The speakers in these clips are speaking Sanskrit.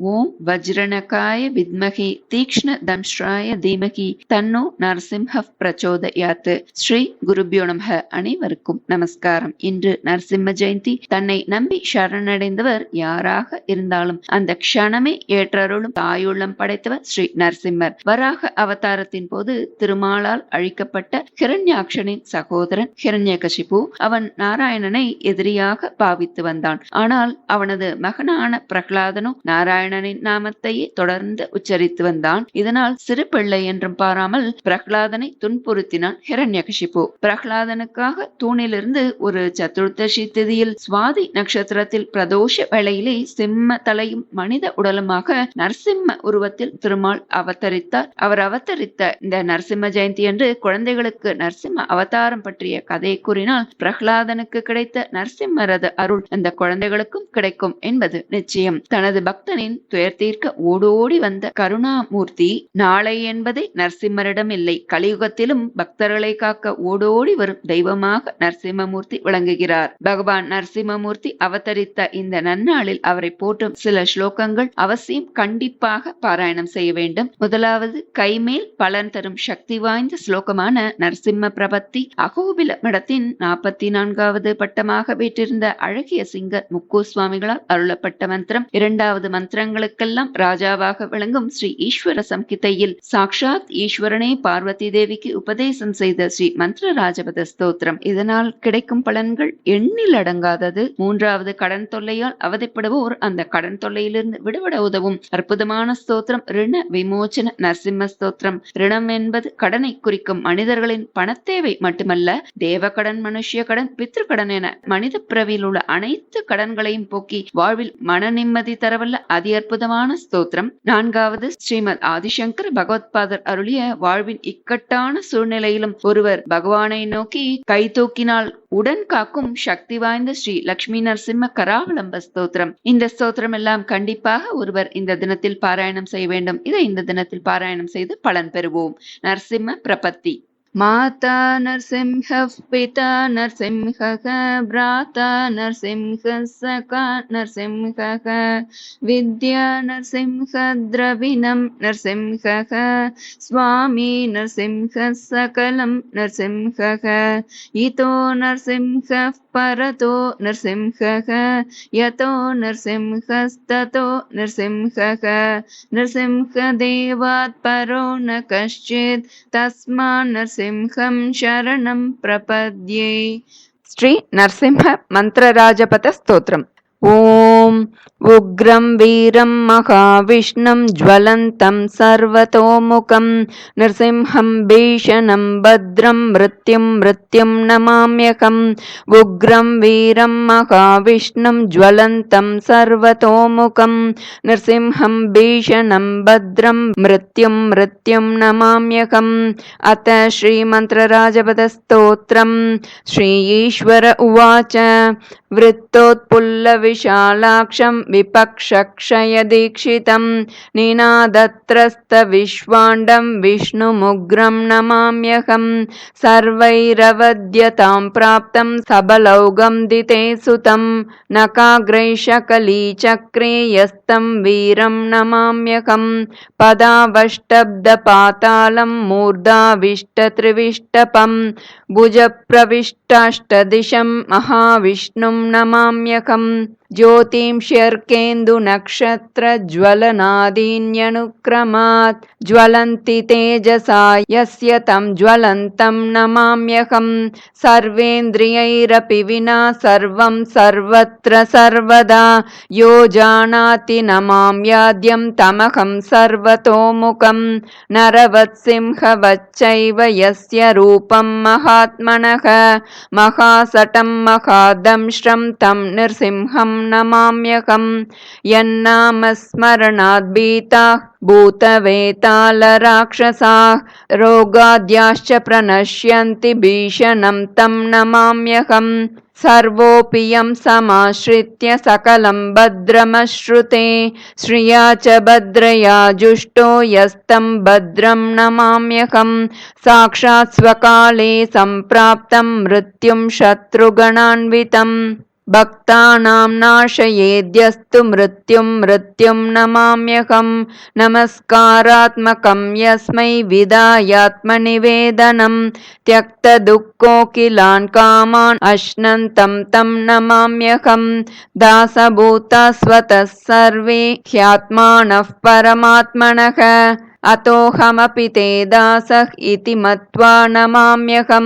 ஓம் வஜ்ரணகாய வித்மகி தீக்ஷ்ண தம்ஷ்ராய தீமகி தன்னோ நரசிம்ஹ பிரச்சோதயாத். ஸ்ரீ குருபியோ நமக அனைவருக்கும் நமஸ்காரம். இன்று நரசிம்ம ஜெயந்தி. தன்னை நம்பி சரணடைந்தவர் யாராக இருந்தாலும் அந்த க்ஷணமே ஏற்றருளும் தாயுள்ளம் படைத்தவர் ஸ்ரீ நரசிம்மர். வராக அவதாரத்தின் போது திருமாலால் அழிக்கப்பட்ட ஹிரண்யாட்சனின் சகோதரன் ஹிரண்யகசிபு அவன் நாராயணனை எதிரியாக பாவித்து வந்தான். ஆனால் அவனது மகனான பிரகலாதனும் நாராயண நாராயணனின் நாமத்தையே தொடர்ந்து உச்சரித்து வந்தான். இதனால் சிறு பிள்ளை என்றும் பாராமல் பிரகலாதனை துன்புறுத்தினான் ஹிரண்யகசிபு பிரகலாதனுக்காக தூணிலிருந்து ஒரு சதுர்தசி திதியில் சுவாதி நட்சத்திரத்தில் பிரதோஷ வேளையிலே சிம்ம தலையும் மனித உடலுமாக நரசிம்ம உருவத்தில் திருமால் அவதரித்தார். அவர் அவதரித்த இந்த நரசிம்ம ஜெயந்தி என்று குழந்தைகளுக்கு நரசிம்ம அவதாரம் பற்றிய கதை கூறினால் பிரகலாதனுக்கு கிடைத்த நரசிம்மரது அருள் அந்த குழந்தைகளுக்கும் கிடைக்கும் என்பது நிச்சயம். தனது பக்தனின் துயர் தீர்க்க ஓடோடி வந்த கருணாமூர்த்தி நாளை என்பதை நரசிம்மரிடம் இல்லை. கலியுகத்திலும் பக்தர்களை காக்க ஓடோடி வரும் தெய்வமாக நரசிம்மமூர்த்தி விளங்குகிறார். பகவான் நரசிம்மமூர்த்தி அவதரித்த இந்த நன்னாளில் அவரை போற்றும் சில ஸ்லோகங்கள் அவசியம் கண்டிப்பாக பாராயணம் செய்ய வேண்டும். முதலாவது கைமேல் பலன் தரும் சக்தி வாய்ந்த ஸ்லோகமான நரசிம்ம பிரபத்தி அகோபில மடத்தின் நாற்பத்தி நான்காவது பட்டமாக வீற்றிருந்த அழகிய சிங்கர் முக்கு சுவாமிகளால் அருளப்பட்ட மந்திரம். இரண்டாவது மந்திரங்களுக்கெல்லாம் ராஜாவாக விளங்கும் ஸ்ரீ ஈஸ்வர சம்கிதையில் சாக்ஷாத் ஈஸ்வரனே பார்வதி தேவிக்கு உபதேசம் செய்த ஸ்ரீ மந்திர ராஜபத ஸ்தோத்திரம். இதனால் கிடைக்கும் பலன்கள் எண்ணில் அடங்காதது. மூன்றாவது கடன் தொல்லையால் அவதிப்படுவோர் அந்த கடன் தொல்லையிலிருந்து விடுபட உதவும். அற்புதமான ஸ்தோத்திரம். ரிண விமோச்சன நரசிம்ம ஸ்தோத்திரம். ரிணம் என்பது கடனை குறிக்கும் மனிதர்களின் பணத்தேவை மட்டுமல்ல தேவ கடன் மனுஷ்ய கடன் பித்ரு கடன் என மனித பிறவியில் உள்ள அனைத்து கடன்களையும் போக்கி வாழ்வில் மன நிம்மதி தரவல்ல அதிக அற்புதமான ஸ்தோத்திரம். நான்காவது ஸ்ரீமத் ஆதிசங்கர் பகவத்பாதர் அருளிய வாழ்வின் இக்கட்டான சூழ்நிலையிலும் ஒருவர் பகவானை நோக்கி கை தூக்கினால் உடன் காக்கும் சக்தி வாய்ந்த ஸ்ரீ லக்ஷ்மி நரசிம்ம கராவளம்ப ஸ்தோத்திரம். இந்த ஸ்தோத்திரம் எல்லாம் கண்டிப்பாக ஒருவர் இந்த தினத்தில் பாராயணம் செய்ய வேண்டும். இதை இந்த தினத்தில் பாராயணம் செய்து பலன் பெறுவோம். நரசிம்ம பிரபத்தி. माता नरसिंहः पिता नरसिंहः भ्राता नरसिंहः सखा नरसिंहः विद्या नरसिंह द्रविणं नरसिंहः स्वामी नरसिंहः सकलं नरसिंहः इतो नरसिंहः परतो नरसिंहः यतो नरसिंहस्ततो नरसिंहः नरसिंहदेवात् परो न कश्चित् तस्मान् नरसिंहं नृसिंहं शरणं प्रपद्ये ஸ்ரீ நரசிம்ம மந்திரராஜபத ஸ்தோத்திரம். ॐ उग्रं वीरं महाविष्णं ज्वलन्तं सर्वतोमुखं नृसिंहं भीषणं भद्रं मृत्युं मृत्युं नमाम्यकम् उग्रं वीरं महाविष्णुम् ज्वलन्तं सर्वतोमुखं नृसिंहं भीषणं भद्रं मृत्युं मृत्युं नमाम्यकम्। अथ श्रीमन्त्रराजपदस्तोत्रं श्री ईश्वर उवाच। वृत्तोत्पुल्लविशालाक्षं विपक्षक्षयदीक्षितं निनादत्रस्तविश्वाण्डं विष्णुमुग्रं नमाम्यहं सर्वैरवद्यतां प्राप्तं सबलौगं दिते सुतं नकाग्रैशकलीचक्रे यस्तं वीरं नमाम्यहं पदावष्टब्दपातालं मूर्धाविष्टत्रिविष्टपं भुजप्रविष्टाष्टदिशं महाविष्णुं नमाम्यकं ज्योतिंस्यर्केन्दुनक्षत्रज्वलनादीन्यनुक्रमात् ज्वलन्ति तेजसा यस्य तं ज्वलन्तं नमाम्यहं सर्वेन्द्रियैरपि विना सर्वं सर्वत्र सर्वदा। यो जानाति नमाम्याद्यं तमहं सर्वतोमुखं नरवत्सिंहवच्चैव यस्य रूपं महात्मनः। महासटं महादंष्ट्रं तं नृसिंहं नमाम्यहं यन्नामस्मरणाद् भीताः भूतवेतालराक्षसाः रोगाद्याश्च प्रणश्यन्ति भीषणं तं नमाम्यहम् सर्वोऽपि यं समाश्रित्य सकलं भद्रमश्रुते श्रिया च भद्रया जुष्टो यस्तं भद्रं नमाम्यहं साक्षात् स्वकाले सम्प्राप्तं मृत्युं शत्रुगणान्वितम् भक्तानां नाशयेद्यस्तु मृत्युं मृत्युं नमाम्यहं। नमस्कारात्मकं यस्मै विदायात्मनिवेदनं। त्यक्तदुःखोऽखिलान् कामान् अश्नन्तं तं नमाम्यहं। दासभूता स्वतः सर्वे ह्यात्मानः परमात्मनः अतोऽहमपि ते दासः इति मत्वा नमाम्यहं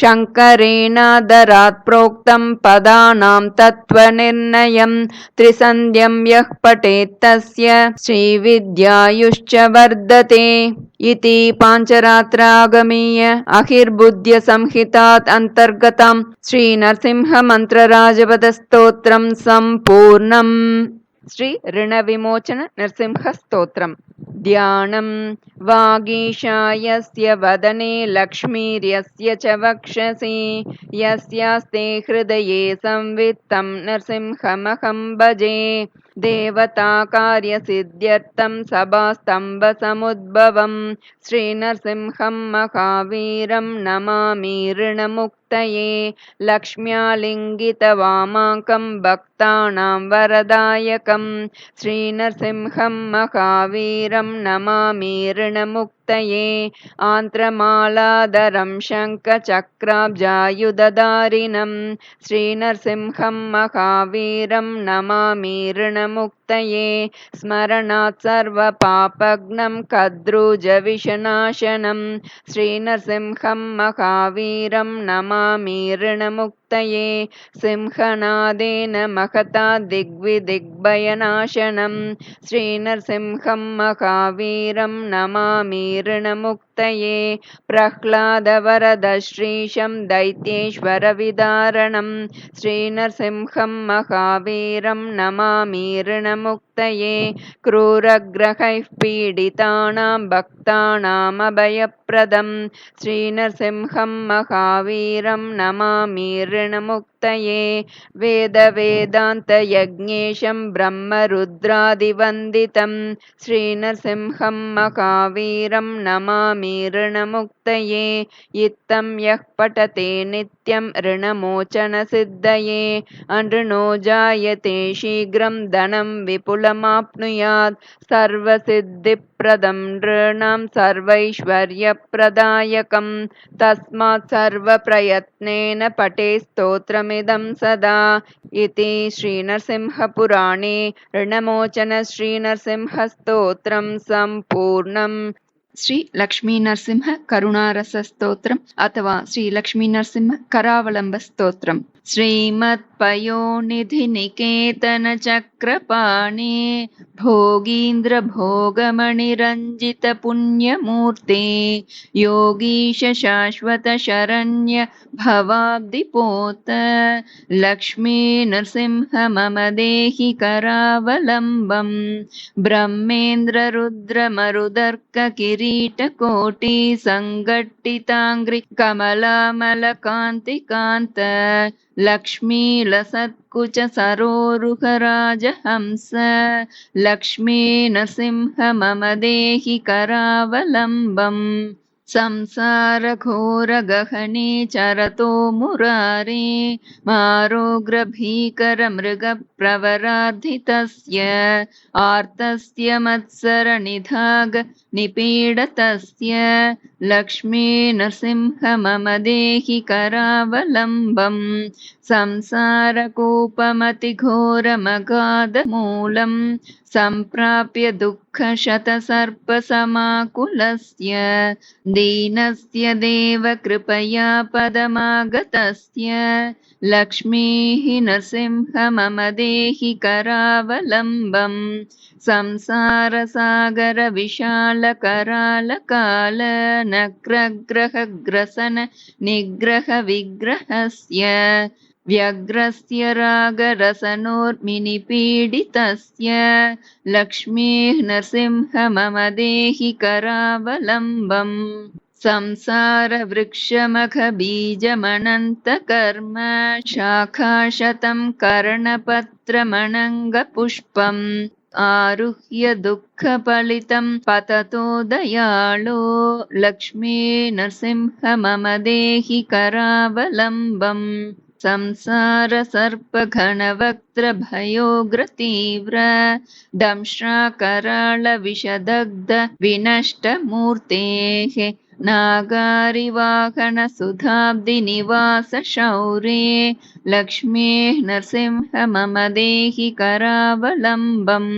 शङ्करेणादरात् प्रोक्तं पदानां तत्त्वनिर्णयं त्रिसन्ध्यं यः पठेत् तस्य श्रीविद्यायुश्च वर्धते इति पाञ्चरात्रागमीय अहिर्बुद्ध्यसंहितात् अन्तर्गतं श्रीनरसिंहमन्त्रराजपदस्तोत्रं सम्पूर्णम् श्री ऋणविमोचन नरसिंहस्तोत्रम् ध्यानं वागीशायस्य वदने लक्ष्मीर्यस्य च वक्षसि। यस्यास्ते हृदये संवित्तं नरसिंहमहं भजे देवताकार्यसिद्ध्यर्थं सभास्तम्भसमुद्भवं। श्रीनरसिंहं महावीरं नमामि ऋणमुक्तये लक्ष्म्यालिङ्गितवामाकं भक्तानां वरदायकं। श्रीनरसिंहं महावीरं नमामि ऋणमुक्तये। आन्त्रमालाधरं शङ्खचक्राब्जायुधधारिणं श्रीनरसिंहं महावीरं नमामि ऋणमुक्तये स्मरणात् सर्वपापघ्नं कद्रुजविषनाशनं श्रीनरसिंहं महावीरं नमामि ऋणमुक्तये सिंहनादेन महता दिग्विदिग्भयनाशनं श्रीनरसिंहं महावीरं नमामि ऋणमुक्तये प्रह्लादवरदश्रीशं दैत्येश्वरविदारणं श्रीनरसिंहं महावीरं नमामि ऋणमुक्तये क्रूरग्रहैः पीडितानां भक्तानामभयप्रदं श्रीनरसिंहं महावीरं नमामि ऋणमुक्तये वेदवेदान्तयज्ञेशं ब्रह्मरुद्रादिवन्दितं श्रीनरसिंहं महावीरं नमामि ऋणमुक्तये इत्थं यः पठते नित्यं ऋणमोचनसिद्धये अनृणो जायते शीघ्रं धनं विपुलमाप्नुयात् सर्वसिद्धिप्रदं नृणां सर्वैश्वर्यप्रदायकं तस्मात् सर्वप्रयत्नेन पठे स्तोत्रमिदं सदा इति श्रीनरसिंहपुराणे ऋणमोचनश्रीनरसिंहस्तोत्रं सम्पूर्णम् ಶ್ರೀ ಲಕ್ಷ್ಮೀ ನರಸಿಂಹ ಕರುಣಾರಸ ಸ್ತೋತ್ರಂ ಅಥವಾ ಶ್ರೀ ಲಕ್ಷ್ಮೀ ನರಸಿಂಹ ಕರಾವಲಂಬ ಸ್ತೋತ್ರಂ श्रीमत्पयोनिधिनिकेतनचक्रपाणि भोगीन्द्रभोगमणिरञ्जितपुण्यमूर्ते भोगमणिरञ्जित भवाब्दिपोत लक्ष्मी नृसिंह मम देहि करावलम्बम् ब्रह्मेन्द्ररुद्रमरुदर्ककिरीटकोटिसङ्घट्टिताङ्घ्रिकमलामलकान्तिकान्त लक्ष्मीलसत्कुचसरोरुहराजहंस लक्ष्मीनसिंह मम देहि करावलम्बम्। संसारघोरगहने चरतो मुरारे मारोग्रभीकरमृगप्रवरार्धितस्य आर्तस्य मत्सरनिधाग निपीडतस्य लक्ष्मी नृसिंह मम देहि करावलम्बम् संसारकूपमतिघोरमगाधमूलं सम्प्राप्य दुःखशतसर्पसमाकुलस्य दीनस्य देव कृपया पदमागतस्य। लक्ष्मीः नृसिंह मम देहि करावलम्बम्। संसारसागरविशालकरालकाल नक्रग्रहग्रसन निग्रहविग्रहस्य व्यग्रस्य रागरसनोर्मिनिपीडितस्य लक्ष्मीः नृसिंह मम देहि करावलम्बम् संसारवृक्षमखबीजमनन्तकर्म शाखाशतं कर्णपत्रमणङ्गपुष्पम् आरुह्य दुःखफलितं पततो दयाळो लक्ष्मी नृसिंह मम देहि करावलम्बम् संसारसर्पघनवक्त्रभयोग्रतीव्र दंश्राकराळविषदग्ध विनष्टमूर्तेः नागारिवाहनसुधाब्दिनिवास शौर्ये लक्ष्मीः नृसिंह मम देहि करावलम्बम्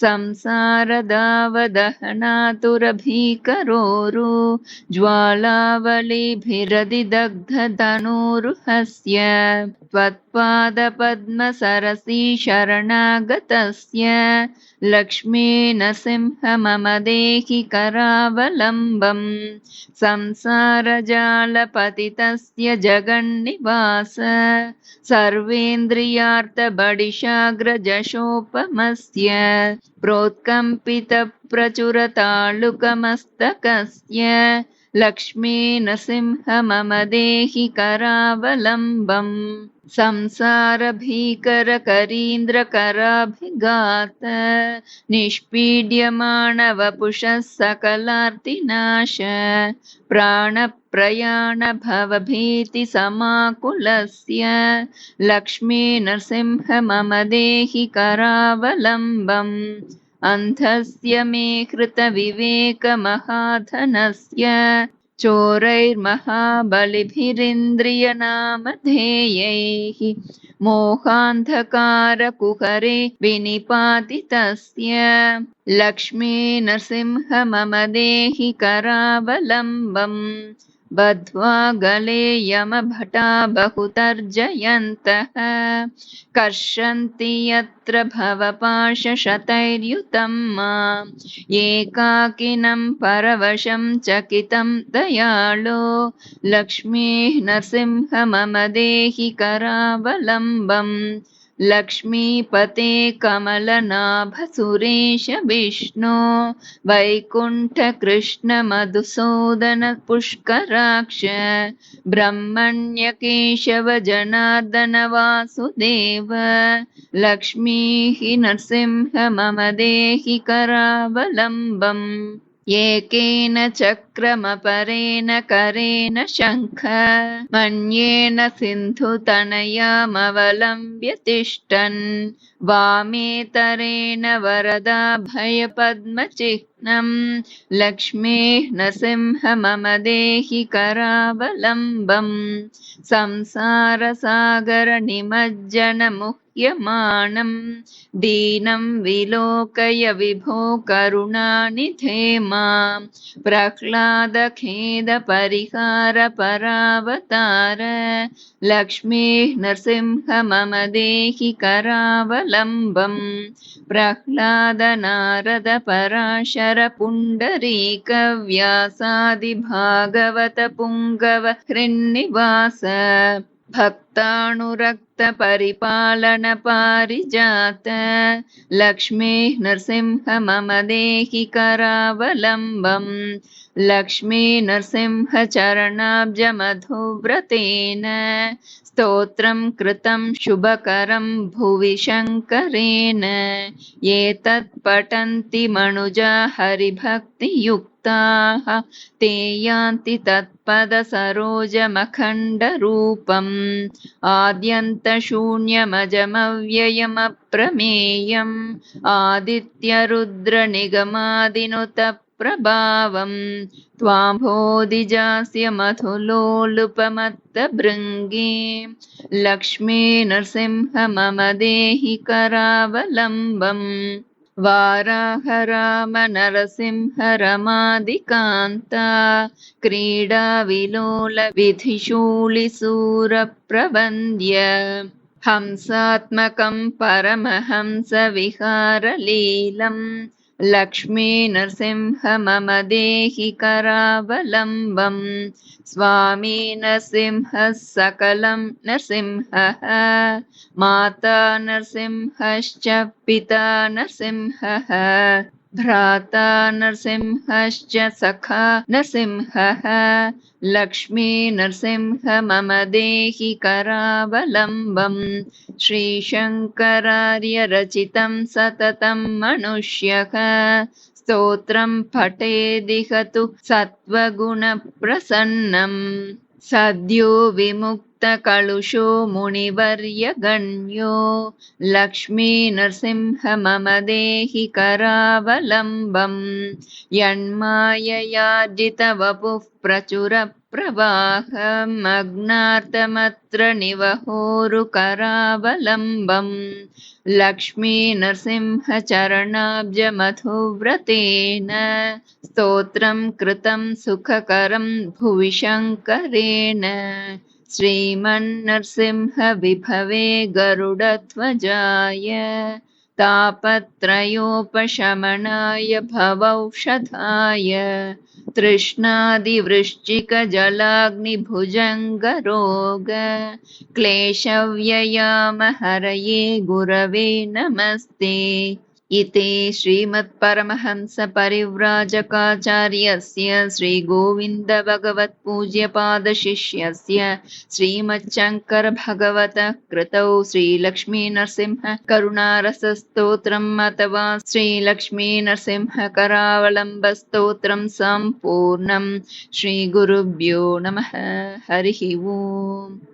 संसारदावदहनातुरभीकरोरु ज्वालावलिभिरदिदग्धधनुरुहस्य त्वत्पादपद्मसरसि शरणागतस्य लक्ष्मी नृसिंह मम देहि करावलम्बम् संसारजालपतितस्य जगन्निवास सर्वेन्द्रियार्थबडिशाग्रजशोपमस्य प्रोत्कम्पितप्रचुरतालुकमस्तकस्य लक्ष्मी नृसिंह मम देहि करावलम्बम् संसारभीकरकरीन्द्रकराभिघात निष्पीड्यमाणवपुषः सकलार्तिनाश प्राणप्रयाणभवभीतिसमाकुलस्य लक्ष्मी नृसिंह मम देहि करावलम्बम् अन्धस्य मे कृतविवेकमहाधनस्य चोरैर्महाबलिभिरिन्द्रियनामधेयैः मोहान्धकारकुहरे विनिपातितस्य लक्ष्मी नृसिंह मम देहि करावलम्बम् बद्ध्वा गले यमभटा बहुतर्जयन्तः। कर्षन्ति यत्र भवपाशशतैर्युतं माम्। एकाकिनं परवशं चकितं दयाळो। लक्ष्मीः नृसिंह मम देहि करावलम्बम् लक्ष्मीपते कमलनाभसुरेश विष्णो वैकुण्ठकृष्णमधुसूदनपुष्कराक्ष ब्रह्मण्यकेशव जनार्दन वासुदेव लक्ष्मीः नृसिंह मम देहि करावलम्बम् एकेन चक्रमपरेण करेण शङ्ख मन्येन सिन्धुतनयामवलम्ब्य तिष्ठन् वामेतरेण वरदाभयपद्मचिह्नं लक्ष्मीः नृसिंह मम देहि करावलम्बम् संसारसागरनिमज्जनमुह्यमाणम् दीनं विलोकय विभो करुणानिधे मां प्रह्लादखेदपरिहारपरावतार लक्ष्मीः नृसिंह मम देहि करावलम्बम् प्रह्लादनारदपराशरपुण्डरीकव्यासादिभागवतपुङ्गव हृन्निवास। भक्तानुरक्तपरिपालनपारिजात। लक्ष्मीः नृसिंह मम देहि करावलम्बम् लक्ष्मी नृसिंह चरणाब्जमधुव्रतेन स्तोत्रं कृतं शुभकरं भुवि शङ्करेण। एतत् पठन्ति मनुजा हरिभक्तियुक्ताः ते यान्ति तत्पदसरोजमखण्डरूपम्। आद्यन्तशून्यमजमव्ययमप्रमेयम्। आदित्यरुद्रनिगमादिनुत प्रभावम्। त्वाम्भोदिजास्य मधुलोलुपमत्तभृङ्गे लक्ष्मी नृसिंह मम देहि करावलम्बम्। वाराह राम नरसिंह रमादिकान्ता। क्रीडाविलोलविधिशूलिसूरप्रबन्द्य हंसात्मकं परमहंसविहारलीलम् लक्ष्मी नृसिंह मम देहि करावलम्बम् स्वामी नृसिंहः सकलं नृसिंहः माता नृसिंहश्च पिता नृसिंहः भ्राता नृसिंहश्च सखा नृसिंहः लक्ष्मी नृसिंह मम देहि करावलम्बम्। श्रीशङ्करार्यरचितं सततं मनुष्यः। स्तोत्रं पठेदिह तु सत्त्वगुणप्रसन्नम्। सद्यो विमुक्त श्रीमत्तकलुषो मुनिवर्यगण्यो लक्ष्मीनरसिंह मम देहि करावलम्बम् यन्माययार्जितवपुः प्रचुरप्रवाहमग्नार्तमत्र निवहोरुकरावलम्बम् लक्ष्मीनरसिंहचरणाब्जमधुव्रतेन स्तोत्रं कृतं सुखकरं भुवि शङ्करेण श्रीमन्नरसिंहविभवे गरुडध्वजाय तापत्रयोपशमनाय भवौषधाय तृष्णादिवृश्चिकजलाग्निभुजङ्गरोग क्लेशव्ययामहरये गुरवे नमस्ते। इति श्रीमत्परमहंसपरिव्राजकाचार्यस्य श्रीगोविन्दभगवत्पूज्यपादशिष्यस्य श्रीमच्छङ्करभगवतः कृतौ श्रीलक्ष्मीनरसिंह करुणारसस्तोत्रम् अथवा श्रीलक्ष्मीनरसिंहकरावलम्बस्तोत्रं सम्पूर्णम् श्रीगुरुभ्यो नमः। हरिः ओम्।